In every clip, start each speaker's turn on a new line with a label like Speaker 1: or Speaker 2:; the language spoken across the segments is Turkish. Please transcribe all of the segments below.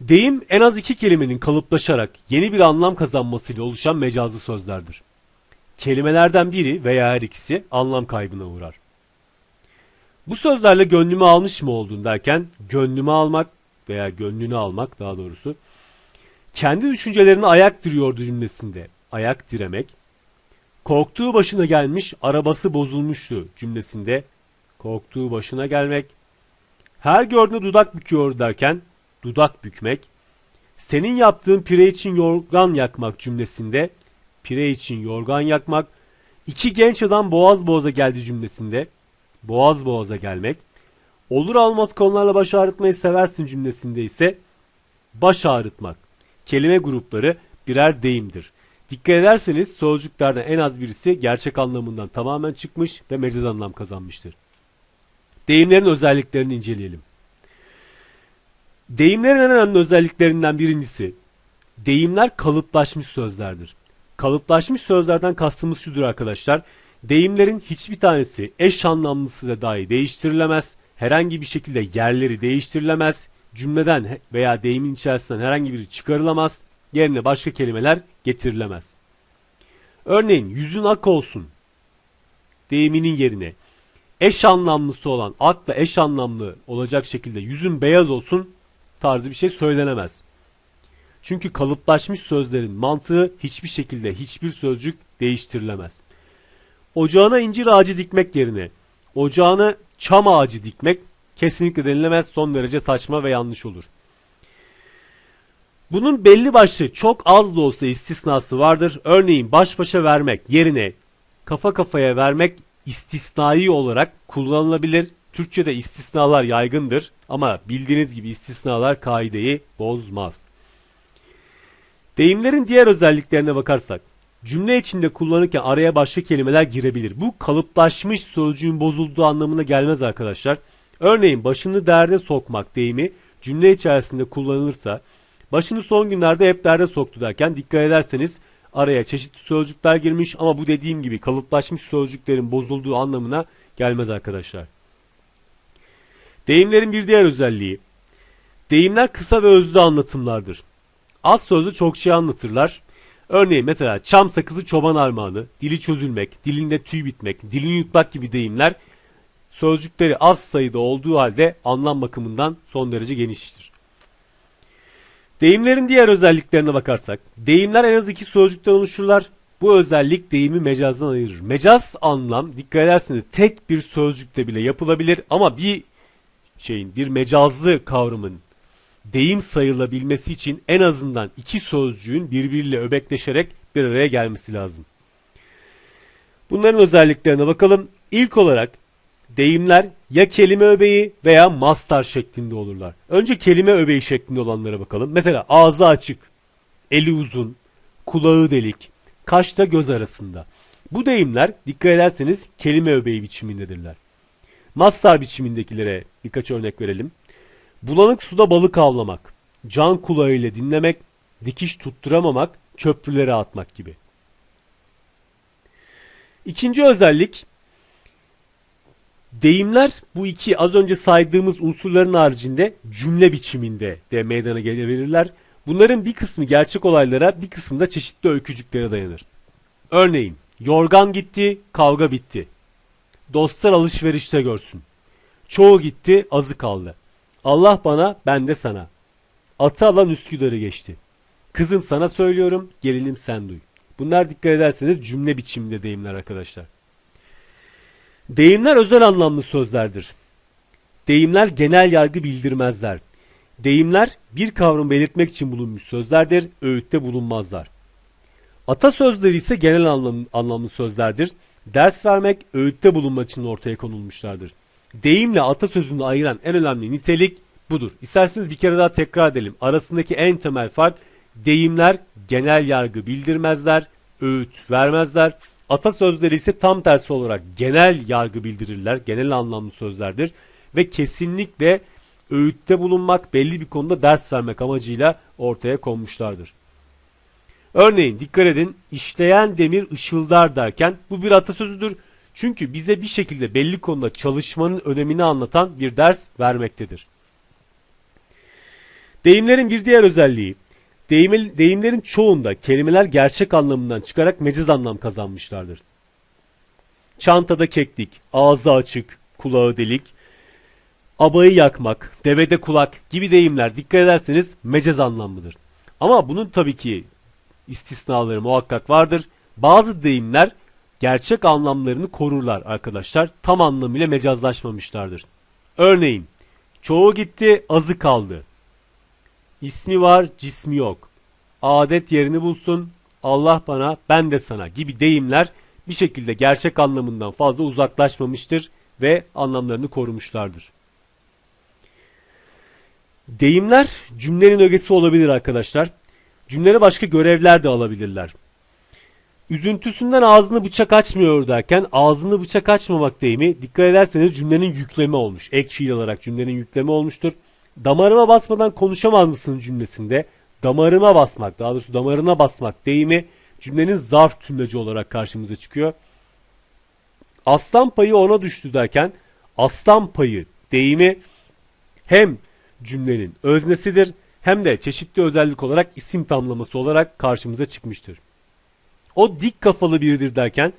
Speaker 1: Deyim en az iki kelimenin kalıplaşarak yeni bir anlam kazanmasıyla oluşan mecazlı sözlerdir. Kelimelerden biri veya her ikisi anlam kaybına uğrar. Bu sözlerle gönlümü almış mı oldun derken gönlümü almak veya gönlünü almak daha doğrusu kendi düşüncelerine ayak diriyordu cümlesinde ayak diremek korktuğu başına gelmiş arabası bozulmuştu cümlesinde korktuğu başına gelmek her gördüğünde dudak büküyor derken dudak bükmek senin yaptığın pire için yorgan yakmak cümlesinde pire için yorgan yakmak iki genç adam boğaz boğaza geldi cümlesinde boğaz boğaza gelmek olur almaz konularla baş ağrıtmayı seversin cümlesinde ise baş ağrıtmak kelime grupları birer deyimdir. Dikkat ederseniz sözcüklerden en az birisi gerçek anlamından tamamen çıkmış ve mecaz anlam kazanmıştır. Deyimlerin özelliklerini inceleyelim. Deyimlerin en önemli özelliklerinden birincisi, deyimler kalıplaşmış sözlerdir. Kalıplaşmış sözlerden kastımız şudur arkadaşlar. Deyimlerin hiçbir tanesi eş anlamlısı da dahi değiştirilemez. Herhangi bir şekilde yerleri değiştirilemez. Cümleden veya deyimin içerisinden herhangi biri çıkarılamaz. Yerine başka kelimeler getirilemez. Örneğin yüzün ak olsun deyiminin yerine eş anlamlısı olan akla eş anlamlı olacak şekilde yüzün beyaz olsun tarzı bir şey söylenemez. Çünkü kalıplaşmış sözlerin mantığı hiçbir şekilde hiçbir sözcük değiştirilemez. Ocağına incir ağacı dikmek yerine ocağına çam ağacı dikmek kesinlikle denilemez son derece saçma ve yanlış olur. Bunun belli başlı çok az da olsa istisnası vardır. Örneğin baş başa vermek yerine kafa kafaya vermek istisnai olarak kullanılabilir. Türkçe'de istisnalar yaygındır ama bildiğiniz gibi istisnalar kaideyi bozmaz. Deyimlerin diğer özelliklerine bakarsak, cümle içinde kullanırken araya başka kelimeler girebilir. Bu kalıplaşmış sözcüğün bozulduğu anlamına gelmez arkadaşlar. Örneğin başını derde sokmak deyimi cümle içerisinde kullanılırsa, başını son günlerde hep derde soktu derken dikkat ederseniz araya çeşitli sözcükler girmiş ama bu dediğim gibi kalıplaşmış sözcüklerin bozulduğu anlamına gelmez arkadaşlar. Deyimlerin bir diğer özelliği, deyimler kısa ve özlü anlatımlardır. Az sözlü çok şey anlatırlar. Örneğin mesela çam sakızı çoban armağanı, dili çözülmek, dilinde tüy bitmek, dilini yutmak gibi deyimler sözcükleri az sayıda olduğu halde anlam bakımından son derece geniştir. Deyimlerin diğer özelliklerine bakarsak, deyimler en az iki sözcükten oluşurlar. Bu özellik deyimi mecazdan ayırır. Mecaz anlam dikkat ederseniz tek bir sözcükte bile yapılabilir ama bir şeyin bir mecazlı kavramın deyim sayılabilmesi için en azından iki sözcüğün birbiriyle öbekleşerek bir araya gelmesi lazım. Bunların özelliklerine bakalım. İlk olarak deyimler ya kelime öbeği veya mastar şeklinde olurlar. Önce kelime öbeği şeklinde olanlara bakalım. Mesela ağzı açık, eli uzun, kulağı delik, kaşta göz arasında. Bu deyimler dikkat ederseniz kelime öbeği biçimindedirler. Mastar biçimindekilere birkaç örnek verelim. Bulanık suda balık avlamak, can kulağıyla dinlemek, dikiş tutturamamak, köprülere atmak gibi. İkinci özellik deyimler bu iki az önce saydığımız unsurların haricinde cümle biçiminde de meydana gelebilirler. Bunların bir kısmı gerçek olaylara, bir kısmı da çeşitli öykücüklere dayanır. Örneğin, yorgan gitti, kavga bitti. Dostlar alışverişte görsün. Çoğu gitti, azı kaldı. Allah bana, ben de sana. Atı alan Üsküdar'ı geçti. Kızım sana söylüyorum, gelinim sen duy. Bunlar dikkat ederseniz cümle biçiminde deyimler arkadaşlar. Deyimler özel anlamlı sözlerdir. Deyimler genel yargı bildirmezler. Deyimler bir kavram belirtmek için bulunmuş sözlerdir, öğütte bulunmazlar. Atasözleri ise genel anlam, anlamlı sözlerdir. Ders vermek, öğütte bulunmak için ortaya konulmuşlardır. Deyimle atasözünü ayıran en önemli nitelik budur. İsterseniz bir kere daha tekrar edelim. Arasındaki en temel fark deyimler genel yargı bildirmezler, öğüt vermezler. Atasözleri ise tam tersi olarak genel yargı bildirirler, genel anlamlı sözlerdir ve kesinlikle öğütte bulunmak, belli bir konuda ders vermek amacıyla ortaya konmuşlardır. Örneğin dikkat edin işleyen demir ışıldar derken bu bir atasözüdür. Çünkü bize bir şekilde belli konuda çalışmanın önemini anlatan bir ders vermektedir. Deyimlerin bir diğer özelliği, deyim, deyimlerin çoğunda kelimeler gerçek anlamından çıkarak meciz anlam kazanmışlardır. Çantada keklik, ağzı açık, kulağı delik, abayı yakmak, devede kulak gibi deyimler dikkat ederseniz mecaz anlamlıdır. Ama bunun tabii ki istisnaları muhakkak vardır. Bazı deyimler gerçek anlamlarını korurlar arkadaşlar. Tam anlamıyla mecazlaşmamışlardır. Örneğin çoğu gitti azı kaldı. İsmi var cismi yok. Adet yerini bulsun Allah bana ben de sana gibi deyimler bir şekilde gerçek anlamından fazla uzaklaşmamıştır ve anlamlarını korumuşlardır. Deyimler cümlenin ögesi olabilir arkadaşlar. Cümlede başka görevler de alabilirler. Üzüntüsünden ağzını bıçak açmıyor derken ağzını bıçak açmamak deyimi dikkat ederseniz cümlenin yükleme olmuş. Ek fiil olarak cümlenin yükleme olmuştur. Damarıma basmadan konuşamaz mısın cümlesinde damarıma basmak daha doğrusu damarına basmak deyimi cümlenin zarf tümleci olarak karşımıza çıkıyor. Aslan payı ona düştü derken aslan payı deyimi hem cümlenin öznesidir hem de çeşitli özellik olarak isim tamlaması olarak karşımıza çıkmıştır. O dik kafalı biridir derken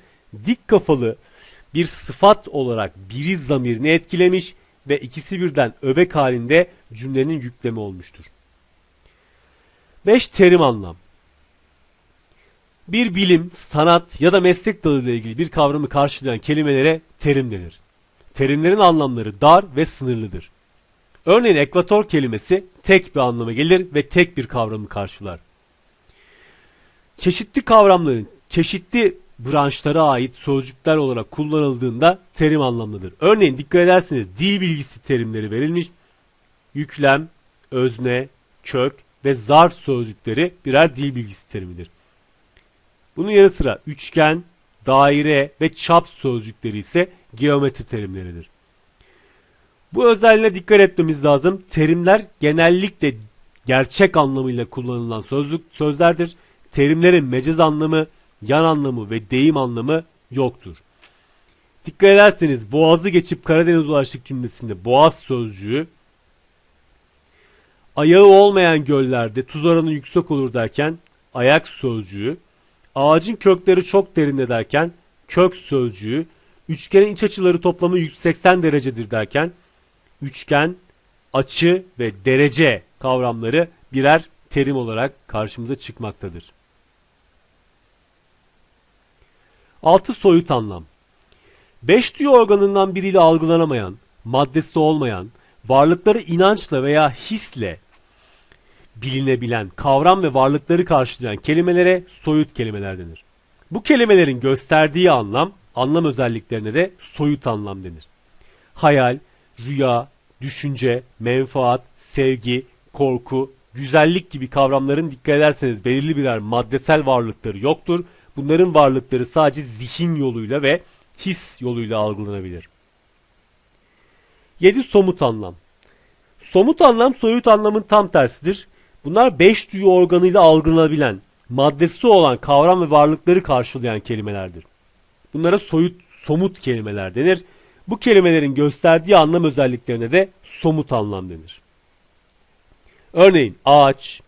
Speaker 1: dik kafalı bir sıfat olarak biri zamirini etkilemiş ve ikisi birden öbek halinde cümlenin yüklemi olmuştur. 5 terim anlam. Bir bilim, sanat ya da meslek dalıyla ilgili bir kavramı karşılayan kelimelere terim denir. Terimlerin anlamları dar ve sınırlıdır. Örneğin ekvator kelimesi tek bir anlama gelir ve tek bir kavramı karşılar. Çeşitli kavramların çeşitli branşlara ait sözcükler olarak kullanıldığında terim anlamlıdır. Örneğin dikkat ederseniz dil bilgisi terimleri verilmiş. Yüklem, özne, kök ve zarf sözcükleri birer dil bilgisi terimidir. Bunun yanı sıra üçgen, daire ve çap sözcükleri ise geometri terimleridir. Bu özelliğine dikkat etmemiz lazım. Terimler genellikle gerçek anlamıyla kullanılan sözlük sözlerdir. Terimlerin mecaz anlamı, yan anlamı ve deyim anlamı yoktur. Dikkat ederseniz boğazı geçip Karadeniz ulaştık cümlesinde boğaz sözcüğü ayağı olmayan göllerde tuz oranı yüksek olur derken ayak sözcüğü, ağacın kökleri çok derinde derken kök sözcüğü, üçgenin iç açıları toplamı 180 derecedir derken üçgen, açı ve derece kavramları birer terim olarak karşımıza çıkmaktadır. Altı soyut anlam. Beş duyu organından biriyle algılanamayan, maddesi olmayan, varlıkları inançla veya hisle bilinebilen kavram ve varlıkları karşılayan kelimelere soyut kelimeler denir. Bu kelimelerin gösterdiği anlam, anlam özelliklerine de soyut anlam denir. Hayal, rüya, düşünce, menfaat, sevgi, korku, güzellik gibi kavramların dikkat ederseniz belirli birer maddesel varlıkları yoktur. Bunların varlıkları sadece zihin yoluyla ve his yoluyla algılanabilir. 7. Somut anlam. Somut anlam soyut anlamın tam tersidir. Bunlar beş duyu organıyla algılanabilen, maddesi olan kavram ve varlıkları karşılayan kelimelerdir. Bunlara soyut, somut kelimeler denir. Bu kelimelerin gösterdiği anlam özelliklerine de somut anlam denir. Örneğin ağaç,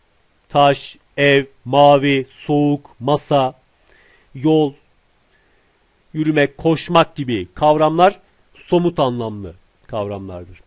Speaker 1: taş, ev, mavi, soğuk, masa, yol, yürümek, koşmak gibi kavramlar somut anlamlı kavramlardır.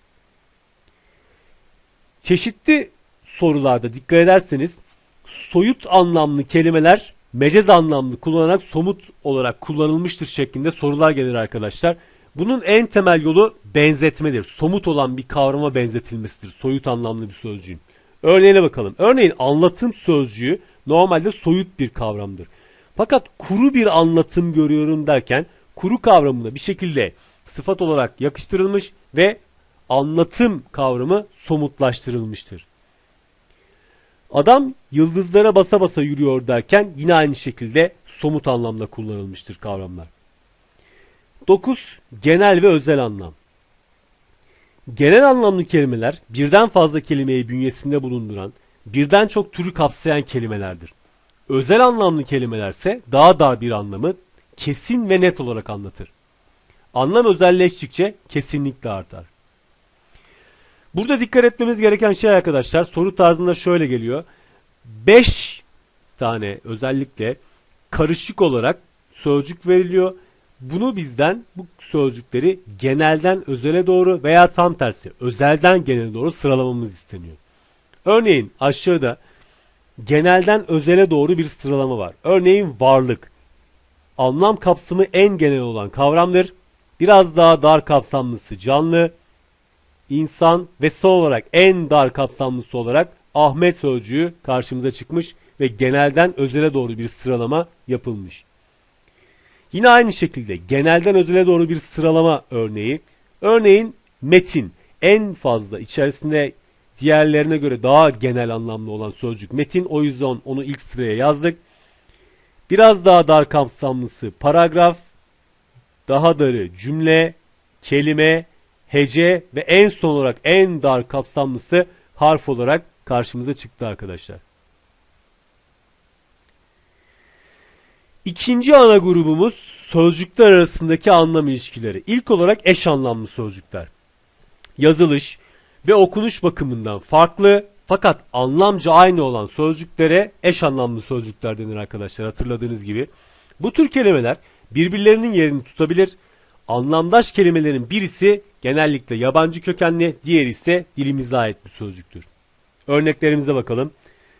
Speaker 1: Çeşitli sorularda dikkat ederseniz soyut anlamlı kelimeler mecaz anlamlı kullanarak somut olarak kullanılmıştır şeklinde sorular gelir arkadaşlar. Bunun en temel yolu benzetmedir. Somut olan bir kavrama benzetilmesidir. Soyut anlamlı bir sözcüğün. Örneğine bakalım. Örneğin anlatım sözcüğü normalde soyut bir kavramdır. Fakat kuru bir anlatım görüyorum derken kuru kavramına bir şekilde sıfat olarak yakıştırılmış ve anlatım kavramı somutlaştırılmıştır. Adam yıldızlara basa basa yürüyor derken yine aynı şekilde somut anlamda kullanılmıştır kavramlar. 9. Genel ve özel anlam. Genel anlamlı kelimeler birden fazla kelimeyi bünyesinde bulunduran, birden çok türü kapsayan kelimelerdir. Özel anlamlı kelimelerse daha dar bir anlamı kesin ve net olarak anlatır. Anlam özelleştikçe kesinlikle artar. Burada dikkat etmemiz gereken şey arkadaşlar soru tarzında şöyle geliyor. 5 tane özellikle karışık olarak sözcük veriliyor. Bunu bizden bu sözcükleri genelden özele doğru veya tam tersi özelden genele doğru sıralamamız isteniyor. Örneğin aşağıda genelden özele doğru bir sıralama var. Örneğin varlık. Anlam kapsamı en genel olan kavramdır. Biraz daha dar kapsamlısı canlı, insan ve son olarak en dar kapsamlısı olarak Ahmet sözcüğü karşımıza çıkmış ve genelden özele doğru bir sıralama yapılmış. Yine aynı şekilde genelden özele doğru bir sıralama örneği. Örneğin metin en fazla içerisinde diğerlerine göre daha genel anlamlı olan sözcük metin. O yüzden onu ilk sıraya yazdık. Biraz daha dar kapsamlısı paragraf, daha darı cümle, kelime, hece ve en son olarak en dar kapsamlısı harf olarak karşımıza çıktı arkadaşlar. İkinci ana grubumuz sözcükler arasındaki anlam ilişkileri. İlk olarak eş anlamlı sözcükler. Yazılış ve okunuş bakımından farklı fakat anlamca aynı olan sözcüklere eş anlamlı sözcükler denir arkadaşlar hatırladığınız gibi. Bu tür kelimeler birbirlerinin yerini tutabilir. Anlamdaş kelimelerin birisi genellikle yabancı kökenli, diğeri ise dilimize ait bir sözcüktür. Örneklerimize bakalım.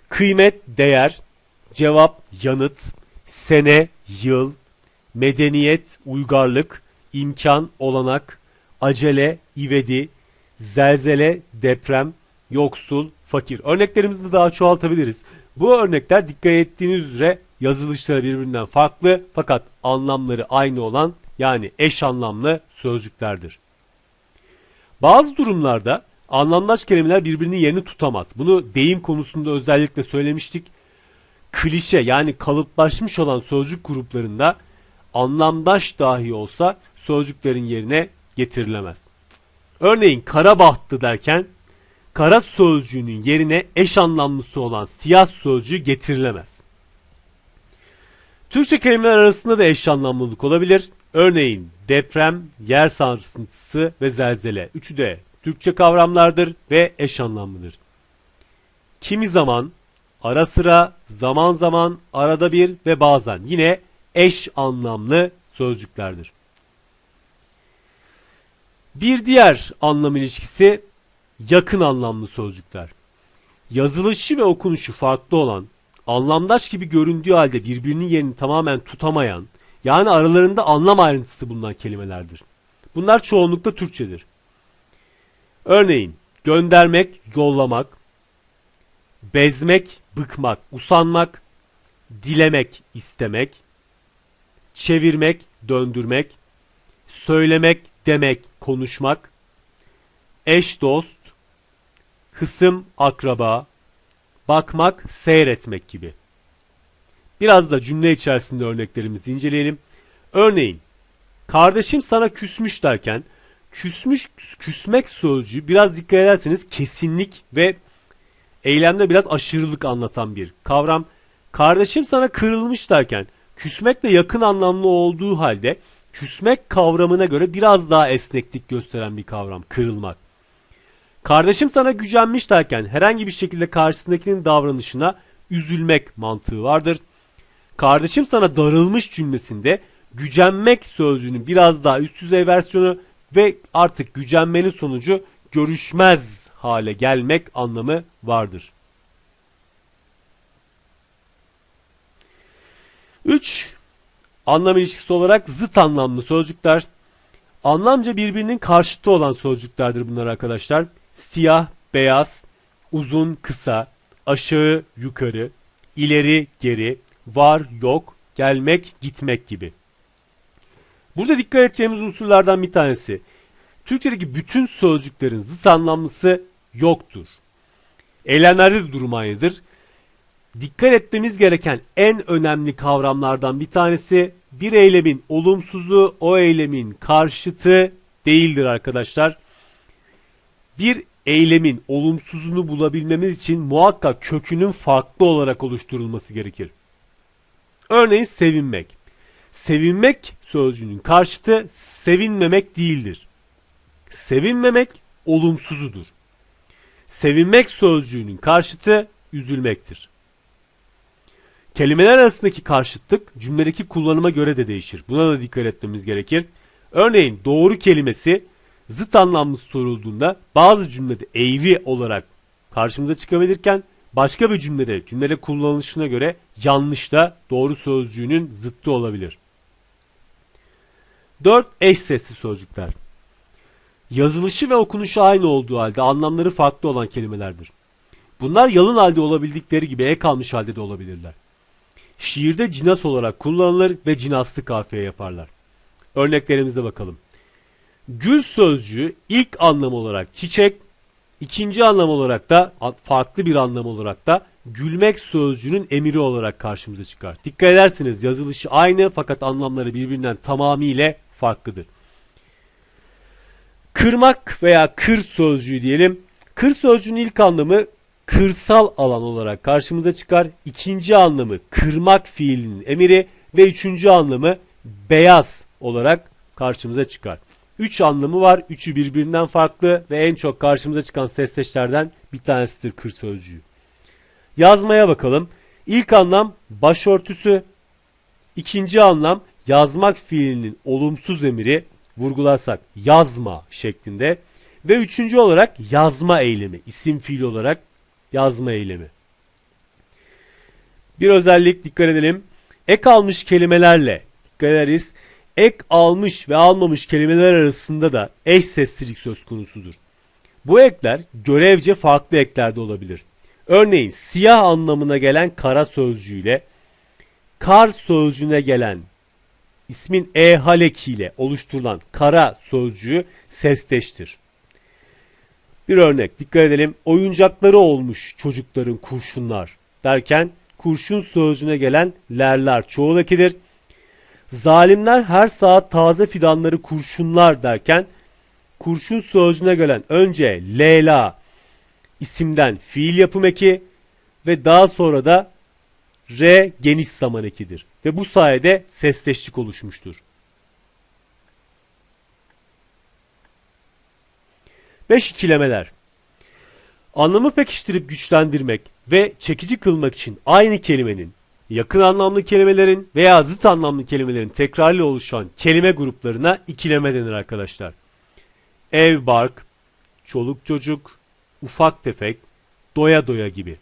Speaker 1: Kıymet, değer, cevap, yanıt, sene, yıl, medeniyet, uygarlık, imkan, olanak, acele, ivedi, zelzele, deprem, yoksul, fakir. Örneklerimizi de daha çoğaltabiliriz. Bu örnekler dikkat ettiğiniz üzere yazılışları birbirinden farklı fakat anlamları aynı olan yani eş anlamlı sözcüklerdir. Bazı durumlarda anlamdaş kelimeler birbirinin yerini tutamaz. Bunu deyim konusunda özellikle söylemiştik. Klişe yani kalıplaşmış olan sözcük gruplarında anlamdaş dahi olsa sözcüklerin yerine getirilemez. Örneğin kara bahtı derken kara sözcüğünün yerine eş anlamlısı olan siyah sözcüğü getirilemez. Türkçe kelimeler arasında da eş anlamlılık olabilir. Örneğin deprem, yer sarsıntısı ve zelzele. Üçü de Türkçe kavramlardır ve eş anlamlıdır. Kimi zaman, ara sıra, zaman zaman, arada bir ve bazen yine eş anlamlı sözcüklerdir. Bir diğer anlam ilişkisi yakın anlamlı sözcükler. Yazılışı ve okunuşu farklı olan, anlamdaş gibi göründüğü halde birbirinin yerini tamamen tutamayan, yani aralarında anlam ayrıntısı bulunan kelimelerdir. Bunlar çoğunlukla Türkçedir. Örneğin göndermek, yollamak, bezmek, bıkmak, usanmak, dilemek, istemek, çevirmek, döndürmek, söylemek, demek, konuşmak, eş dost, hısım, akraba, bakmak, seyretmek gibi. Biraz da cümle içerisinde örneklerimizi inceleyelim. Örneğin, kardeşim sana küsmüş derken, küsmüş, küsmek sözcüğü biraz dikkat ederseniz kesinlik ve eylemde biraz aşırılık anlatan bir kavram. Kardeşim sana kırılmış derken, küsmekle yakın anlamlı olduğu halde, küsmek kavramına göre biraz daha esneklik gösteren bir kavram, kırılmak. Kardeşim sana gücenmiş derken herhangi bir şekilde karşısındakinin davranışına üzülmek mantığı vardır. Kardeşim sana darılmış cümlesinde gücenmek sözcüğünün biraz daha üst düzey versiyonu ve artık gücenmenin sonucu görüşmez hale gelmek anlamı vardır. 3. Anlam ilişkisi olarak zıt anlamlı sözcükler. Anlamca birbirinin karşıtı olan sözcüklerdir bunlar arkadaşlar. Siyah, beyaz, uzun, kısa, aşağı, yukarı, ileri, geri, var, yok, gelmek, gitmek gibi. Burada dikkat edeceğimiz unsurlardan bir tanesi. Türkçedeki bütün sözcüklerin zıt anlamlısı yoktur. Eylemlerde de durum aynıdır. Dikkat etmemiz gereken en önemli kavramlardan bir tanesi bir eylemin olumsuzu o eylemin karşıtı değildir arkadaşlar. Bir eylemin olumsuzunu bulabilmemiz için muhakkak kökünün farklı olarak oluşturulması gerekir. Örneğin sevinmek. Sevinmek sözcüğünün karşıtı sevinmemek değildir. Sevinmemek olumsuzudur. Sevinmek sözcüğünün karşıtı üzülmektir. Kelimeler arasındaki karşıtlık cümledeki kullanıma göre de değişir. Buna da dikkat etmemiz gerekir. Örneğin doğru kelimesi zıt anlamlı sorulduğunda bazı cümlede eğri olarak karşımıza çıkabilirken başka bir cümlede cümlede kullanılışına göre yanlış da doğru sözcüğünün zıttı olabilir. 4. Eş sesli sözcükler. Yazılışı ve okunuşu aynı olduğu halde anlamları farklı olan kelimelerdir. Bunlar yalın halde olabildikleri gibi ek almış halde de olabilirler. Şiirde cinas olarak kullanılır ve cinaslı kafiye yaparlar. Örneklerimize bakalım. Gül sözcüğü ilk anlam olarak çiçek, ikinci anlam olarak da farklı bir anlam olarak da gülmek sözcüğünün emiri olarak karşımıza çıkar. Dikkat edersiniz yazılışı aynı fakat anlamları birbirinden tamamıyla farklıdır. Kırmak veya kır sözcüğü diyelim. Kır sözcüğünün ilk anlamı kırsal alan olarak karşımıza çıkar. İkinci anlamı kırmak fiilinin emiri ve üçüncü anlamı beyaz olarak karşımıza çıkar. Üç anlamı var. Üçü birbirinden farklı ve en çok karşımıza çıkan sesleşlerden bir tanesidir kır sözcüğü. Yazmaya bakalım. İlk anlam başörtüsü. İkinci anlam yazmak fiilinin olumsuz emiri vurgularsak yazma şeklinde. Ve üçüncü olarak yazma eylemi. isim fiil olarak yazma eylemi. Bir özellik dikkat edelim. Ek almış kelimelerle dikkat ederiz. Ek almış ve almamış kelimeler arasında da eş seslilik söz konusudur. Bu ekler görevce farklı eklerde olabilir. Örneğin siyah anlamına gelen kara sözcüğüyle kar sözcüğüne gelen ismin e halekiyle oluşturulan kara sözcüğü sesteştir. Bir örnek dikkat edelim. Oyuncakları olmuş çocukların kurşunlar derken kurşun sözcüğüne gelen lerler çoğul ekidir. Zalimler her saat taze fidanları kurşunlar derken kurşun sözcüğüne gelen önce Leyla isimden fiil yapım eki ve daha sonra da R geniş zaman ekidir. Ve bu sayede sesleşlik oluşmuştur. Beş ikilemeler. Anlamı pekiştirip güçlendirmek ve çekici kılmak için aynı kelimenin yakın anlamlı kelimelerin veya zıt anlamlı kelimelerin tekrarlı oluşan kelime gruplarına ikileme denir arkadaşlar. Ev, bark, çoluk çocuk, ufak tefek, doya doya gibi.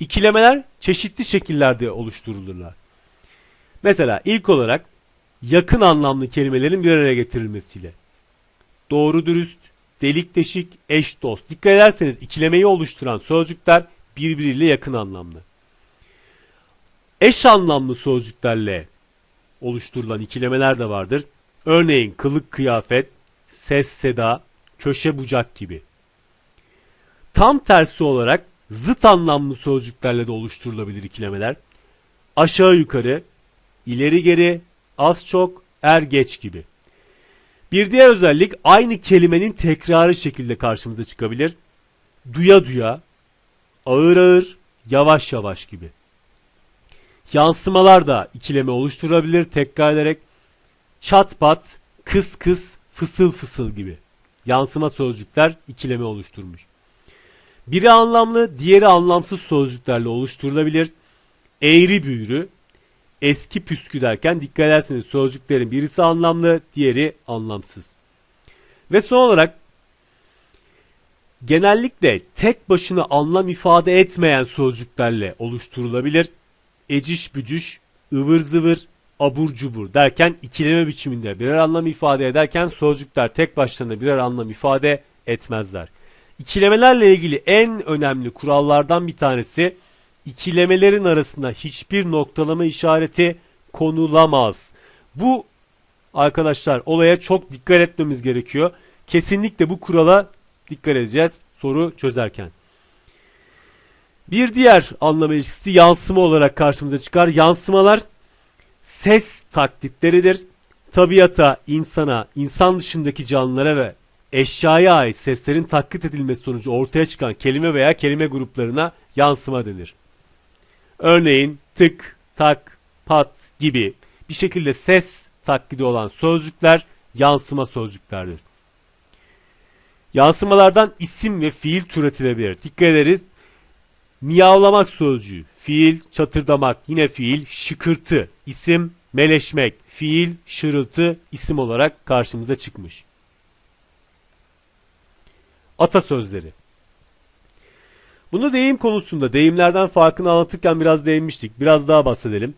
Speaker 1: İkilemeler çeşitli şekillerde oluşturulurlar. Mesela ilk olarak yakın anlamlı kelimelerin bir araya getirilmesiyle. Doğru dürüst, delik deşik, eş dost. Dikkat ederseniz ikilemeyi oluşturan sözcükler birbiriyle yakın anlamlı. Eş anlamlı sözcüklerle oluşturulan ikilemeler de vardır. Örneğin kılık kıyafet, ses seda, köşe bucak gibi. Tam tersi olarak zıt anlamlı sözcüklerle de oluşturulabilir ikilemeler. Aşağı yukarı, ileri geri, az çok, er geç gibi. Bir diğer özellik aynı kelimenin tekrarı şekilde karşımıza çıkabilir. Duya duya, ağır ağır, yavaş yavaş gibi. Yansımalar da ikileme oluşturabilir tekrar ederek. Çat pat, kıs kıs, fısıl fısıl gibi. Yansıma sözcükler ikileme oluşturmuş. Biri anlamlı, diğeri anlamsız sözcüklerle oluşturulabilir. Eğri büğrü, eski püskü derken dikkat ederseniz sözcüklerin birisi anlamlı, diğeri anlamsız. Ve son olarak genellikle tek başına anlam ifade etmeyen sözcüklerle oluşturulabilir. Eciş bücüş, ıvır zıvır, abur cubur derken ikileme biçiminde birer anlam ifade ederken sözcükler tek başlarına birer anlam ifade etmezler. İkilemelerle ilgili en önemli kurallardan bir tanesi ikilemelerin arasında hiçbir noktalama işareti konulamaz. Bu arkadaşlar olaya çok dikkat etmemiz gerekiyor. Kesinlikle bu kurala dikkat edeceğiz soru çözerken. Bir diğer anlam ilişkisi yansıma olarak karşımıza çıkar. Yansımalar ses taklitleridir. Tabiata, insana, insan dışındaki canlılara ve eşyaya ait seslerin taklit edilmesi sonucu ortaya çıkan kelime veya kelime gruplarına yansıma denir. Örneğin tık, tak, pat gibi bir şekilde ses taklidi olan sözcükler yansıma sözcüklerdir. Yansımalardan isim ve fiil türetilebilir. Dikkat ederiz. Miyavlamak sözcüğü, fiil çatırdamak, yine fiil şıkırtı, isim meleşmek, fiil şırıltı isim olarak karşımıza çıkmış. Atasözleri Bunu deyim konusunda deyimlerden farkını anlatırken biraz değinmiştik. Biraz daha bahsedelim.